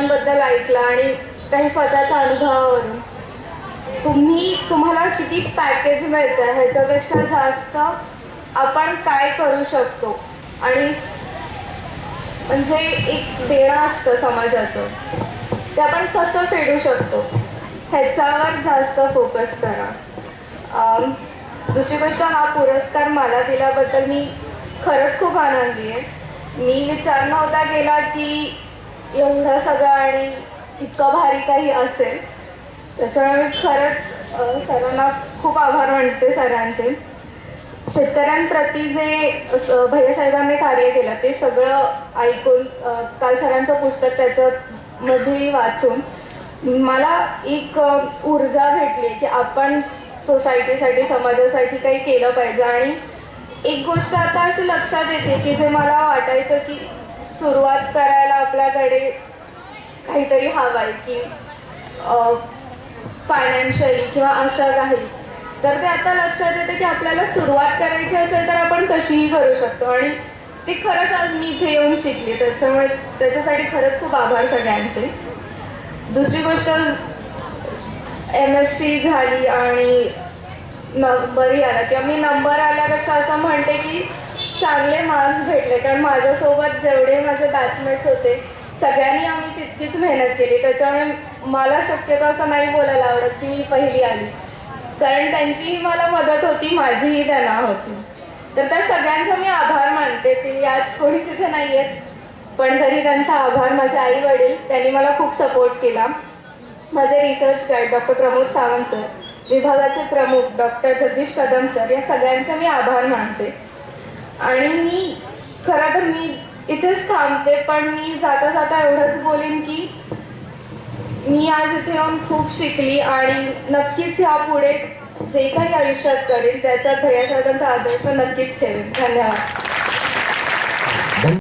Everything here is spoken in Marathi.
लोकांबद्दल ऐकलं आणि काही स्वतःच्या अनुभवावरून तुम्ही तुम्हाला किती पॅकेज मिळतं ह्याच्यापेक्षा जास्त आपण काय करू शकतो? आणि म्हणजे एक देणं असतं समाजाचं. ते आपण कसं फेडू शकतो? ह्याच्यावर जास्त फोकस करा. दुसरी गोष्ट हा पुरस्कार मला दिल्याबद्दल मी खरंच खूप आनंदी आहे. मी विचार नव्हता गेला की एवढं सगळं आणि इतकं भारी काही असेल त्याच्यामुळे मी खरंच सरांना खूप आभार मानते सरांचे. शेतकऱ्यांप्रती जे भैयासाहेबांनी कार्य केलं ते सगळं ऐकून काल सरांचं पुस्तक त्याच्यामध्ये वाचून मला एक ऊर्जा भेटली की आपण सोसायटीसाठी समाजासाठी काही केलं पाहिजे. आणि एक गोष्ट आता अशी लक्षात येते की जे मला वाटायचं की सुरुवात करायला आपल्याकडे काहीतरी हवं आहे की फायनान्शियली किंवा असं काही. तर ते आता लक्षात येतं की आपल्याला सुरुवात करायची असेल तर आपण कशीही करू शकतो. आणि ते खरंच आज मी इथे येऊन शिकली. त्याच्यामुळे त्याच्यासाठी खरंच खूप आभार सगळ्यांचे. दुसरी गोष्ट एम एस सी झाली आणि नंबरही आला. किंवा मी नंबर आल्यापेक्षा असं म्हणते की चांगले मार्क्स भेटले कारण माझ्यासोबत जेवढे माझे बॅचमेट्स होते सगळ्यांनी आम्ही तितकीच मेहनत केली. त्याच्यामुळे मला शक्यतो असं नाही बोलायला आवडत की मी पहिली आली. कारण त्यांचीही मला मदत होती माझीही त्यांना होती. तर त्या सगळ्यांचा मी आभार मानते ते आज कोणी तिथे नाही आहेत पण तरी त्यांचा आभार माझे आई वडील त्यांनी मला खूप सपोर्ट केला. माझे research guide doctor Pramod Sawant sir विभागाचे प्रमुख डॉक्टर जगदीश कदम सर या सगळ्यांचा मी आभार मानते. आणि मी खरं तर मी इथेच थांबते पण मी जाता जाता एवढंच बोलेन की मी आज इथे येऊन खूप शिकली आणि नक्कीच यापुढे जे काही आयुष्यात करेन त्याच्यात भैयासाहेबांचा आदर्श नक्कीच ठेवेन. धन्यवाद.